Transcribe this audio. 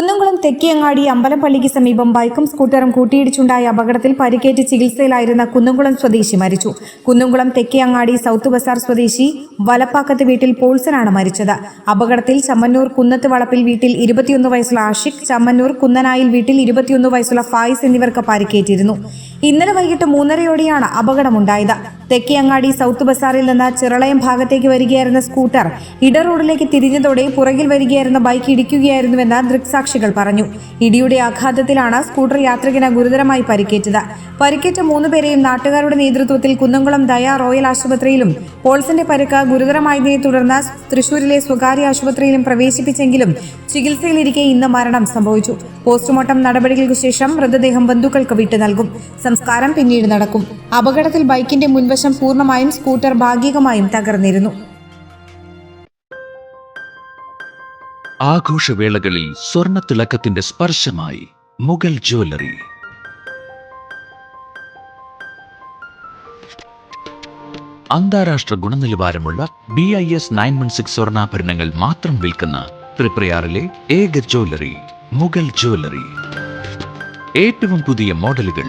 കുന്നംകുളം തെക്കിയങ്ങാടി അമ്പലപ്പള്ളിക്ക് സമീപം ബൈക്കും സ്കൂട്ടറും കൂട്ടിയിടിച്ചുണ്ടായ അപകടത്തിൽ പരിക്കേറ്റ് ചികിത്സയിലായിരുന്ന കുന്നംകുളം സ്വദേശി മരിച്ചു. കുന്നംകുളം തെക്കിയങ്ങാടി സൗത്ത് ബസാർ സ്വദേശി വലപ്പാക്കത്ത് വീട്ടിൽ പോൾസനാണ് മരിച്ചത്. അപകടത്തിൽ ചമ്മന്നൂർ കുന്നത്ത് വളപ്പിൽ വീട്ടിൽ ഇരുപത്തിയൊന്ന് വയസ്സുള്ള ആഷിഖ് ചമ്മന്നൂർ കുന്നനായിൽ വീട്ടിൽ ഇരുപത്തിയൊന്ന് വയസ്സുള്ള ഫായിസ് എന്നിവർക്ക് പരിക്കേറ്റിരുന്നു. ഇന്നലെ വൈകിട്ട് മൂന്നരയോടെയാണ് അപകടമുണ്ടായത്. തെക്കേ അങ്ങാടി സൗത്ത് ബസാറിൽ നിന്ന് ചിറളയം ഭാഗത്തേക്ക് വരികയായിരുന്ന സ്കൂട്ടർ ഇട റോഡിലേക്ക് തിരിഞ്ഞതോടെ പുറകിൽ വരികയായിരുന്ന ബൈക്ക് ഇടിക്കുകയായിരുന്നുവെന്ന് ദൃക്സാക്ഷികൾ പറഞ്ഞു. ഇടിയുടെ ആഘാതത്തിലാണ് സ്കൂട്ടർ യാത്രികന് ഗുരുതരമായി പരിക്കേറ്റത്. പരിക്കേറ്റ മൂന്നുപേരെയും നാട്ടുകാരുടെ നേതൃത്വത്തിൽ കുന്നംകുളം ദയ റോയൽ ആശുപത്രിയിലും പോൾസിന്റെ പരുക്ക് ഗുരുതരമായതിനെ തുടർന്ന് തൃശൂരിലെ സ്വകാര്യ ആശുപത്രിയിലും പ്രവേശിപ്പിച്ചെങ്കിലും ചികിത്സയിലിരിക്കെ ഇന്ന് മരണം സംഭവിച്ചു. പോസ്റ്റ്മോർട്ടം നടപടികൾക്ക് ശേഷം മൃതദേഹം ബന്ധുക്കൾക്ക് വിട്ടു നൽകും സംസ്കാരം പിന്നീട് നടക്കും. അപകടത്തിൽ ബൈക്കിന്റെ മുൻവശം പൂർണമായും സ്കൂട്ടർ ഭാഗികമായും തകർന്നിരുന്നു. ആഘോഷവേളകളിൽ സ്വർണത്തിളക്കത്തിന്റെ സ്പർശമായി മുഗൾ ജ്വല്ലറി. അന്താരാഷ്ട്ര ഗുണനിലവാരമുള്ള B I S nine one six സ്വർണാഭരണങ്ങൾ മാത്രം വിൽക്കുന്ന ത്രിപ്രയാറിലെ ഏക ജ്വല്ലറി മുഗൾ ജ്വല്ലറി. ഏറ്റവും പുതിയ മോഡലുകൾ